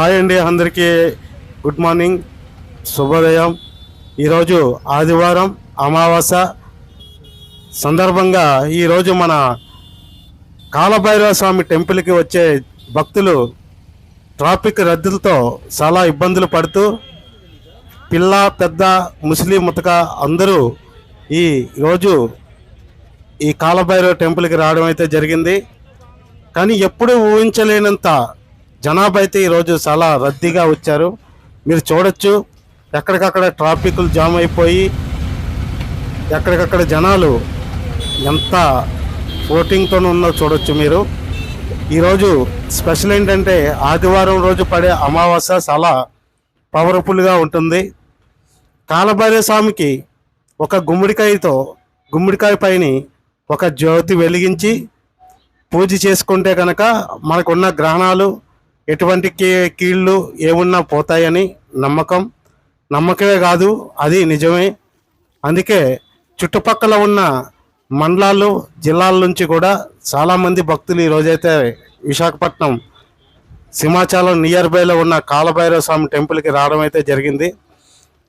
Hi అండి అందరికీ. Good morning. శుభోదయం. ఈరోజు ఆదివారం అమావాస్య సందర్భంగా ఈరోజు మన కాలభైరవ స్వామి టెంపుల్కి వచ్చే భక్తులు ట్రాఫిక్ రద్దులతో చాలా ఇబ్బందులు పడుతూ పిల్ల పెద్ద ముస్లిం ముతక అందరూ ఈ రోజు ఈ కాలభైరవ టెంపుల్కి రావడం అయితే జరిగింది. కానీ ఎప్పుడూ ఊహించలేనంత జనాభా అయితే ఈరోజు చాలా రద్దీగా వచ్చారు. మీరు చూడొచ్చు ఎక్కడికక్కడ ట్రాఫిక్లు జామ్ అయిపోయి ఎక్కడికక్కడ జనాలు ఎంత ఓటింగ్తో ఉన్నో చూడొచ్చు మీరు. ఈరోజు స్పెషల్ ఏంటంటే ఆదివారం రోజు పడే అమావాస్య చాలా పవర్ఫుల్గా ఉంటుంది. కాలభైరవ స్వామికి ఒక గుమ్మడికాయతో గుమ్మడికాయ పైన ఒక జ్యోతి వెలిగించి పూజ చేసుకుంటే కనుక మనకున్న గ్రహణాలు ఎటువంటి కీళ్ళు ఏమున్నా పోతాయని నమ్మకం. నమ్మకమే కాదు అది నిజమే. అందుకే చుట్టుపక్కల ఉన్న మండలాలు జిల్లాల నుంచి కూడా చాలామంది భక్తులు ఈరోజైతే విశాఖపట్నం సింహాచలం నియర్ బైలో ఉన్న కాలభైరవ స్వామి టెంపుల్కి రావడం అయితే జరిగింది.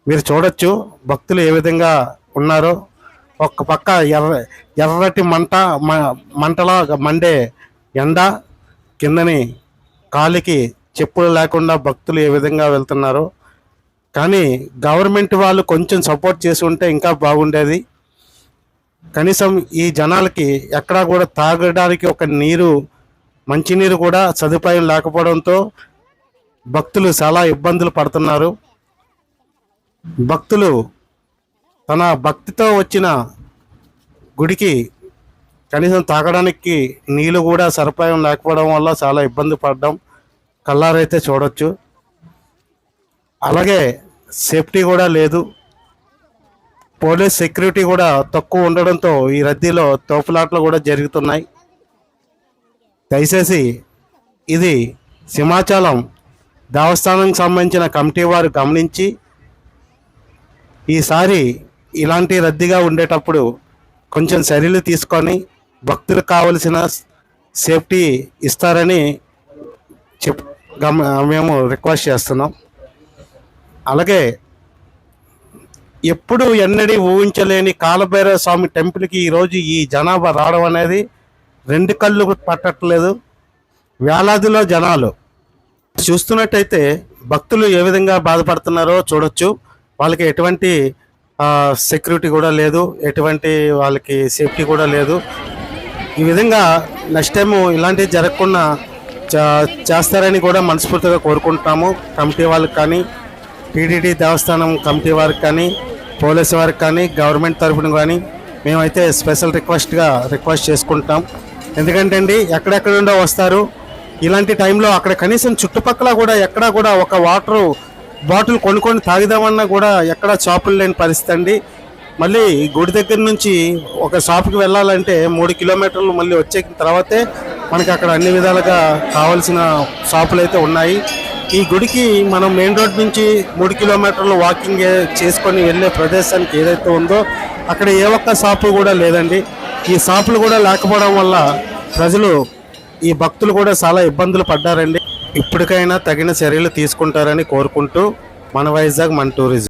మీరు చూడొచ్చు భక్తులు ఏ విధంగా ఉన్నారో. ఒక పక్క ఎర్ర ఎర్రటి మంట మ- మంటలా మండే ఎండ కిందని కాలికి చెప్పులు లేకుండా భక్తులు ఏ విధంగా వెళ్తున్నారో. కానీ గవర్నమెంట్ వాళ్ళు కొంచెం సపోర్ట్ చేసి ఉంటే ఇంకా బాగుండేది. కనీసం ఈ జనాలకి ఎక్కడా కూడా తాగడానికి ఒక నీరు మంచినీరు కూడా సదుపాయం లేకపోవడంతో భక్తులు చాలా ఇబ్బందులు పడుతున్నారు. భక్తులు తన భక్తితో వచ్చిన గుడికి కనీసం తాగడానికి నీళ్ళు కూడా సదుపాయం లేకపోవడం వల్ల చాలా ఇబ్బంది పడ్డాం. కల్లారైతే చూడొచ్చు. అలాగే సేఫ్టీ కూడా లేదు. పోలీస్ సెక్యూరిటీ కూడా తక్కువ ఉండడంతో ఈ రద్దీలో తోపులాట్లు కూడా జరుగుతున్నాయి. దయచేసి ఇది సింహాచలం దేవస్థానానికి సంబంధించిన కమిటీ వారు గమనించి ఈసారి ఇలాంటి రద్దీగా ఉండేటప్పుడు కొంచెం చర్యలు తీసుకొని భక్తులకు కావలసిన సేఫ్టీ ఇస్తారని చెప్ మేము రిక్వెస్ట్ చేస్తున్నాం. అలాగే ఎప్పుడు ఎన్నడీ ఊహించలేని కాలభైరవ స్వామి టెంపుల్కి ఈరోజు ఈ జనాభా రావడం అనేది రెండు కళ్ళు పట్టట్లేదు. వేలాదిలో జనాలు చూస్తున్నట్టయితే భక్తులు ఏ విధంగా బాధపడుతున్నారో చూడొచ్చు. వాళ్ళకి ఎటువంటి సెక్యూరిటీ కూడా లేదు. ఎటువంటి వాళ్ళకి సేఫ్టీ కూడా లేదు. ఈ విధంగా నెక్స్ట్ టైం ఇలాంటివి జరగకుండా చా- చేస్తారని కూడా మనస్ఫూర్తిగా కోరుకుంటున్నాము. కమిటీ వాళ్ళకి కానీ టీటీడీ దేవస్థానం కమిటీ వారికి కానీ పోలీసు వారికి కానీ గవర్నమెంట్ తరఫున కానీ మేమైతే స్పెషల్ రిక్వెస్ట్గా రిక్వెస్ట్ చేసుకుంటాం. ఎందుకంటే అండి ఎక్కడెక్కడ నుండో వస్తారు. ఇలాంటి టైంలో అక్కడ కనీసం చుట్టుపక్కల కూడా ఎక్కడా కూడా ఒక వాటర్ బాటిల్ కొనుక్కొని తాగిదామన్నా కూడా ఎక్కడ షాపులు లేని పరిస్థితి అండి. మళ్ళీ గుడి దగ్గర నుంచి ఒక షాప్కి వెళ్ళాలంటే మూడు కిలోమీటర్లు మళ్ళీ వచ్చే తర్వాతే మనకి అక్కడ అన్ని విధాలుగా కావాల్సిన షాపులు అయితే ఉన్నాయి. ఈ గుడికి మనం మెయిన్ రోడ్ నుంచి మూడు కిలోమీటర్లు వాకింగ్ చేసుకొని వెళ్ళే ప్రదేశానికి ఏదైతే ఉందో అక్కడ ఏ ఒక్క షాపు కూడా లేదండి. ఈ షాపులు కూడా లేకపోవడం వల్ల ప్రజలు ఈ భక్తులు కూడా చాలా ఇబ్బందులు పడ్డారండి. ఇప్పటికైనా తగిన చర్యలు తీసుకుంటారని కోరుకుంటూ మన వైజాగ్ మన టూరిజం.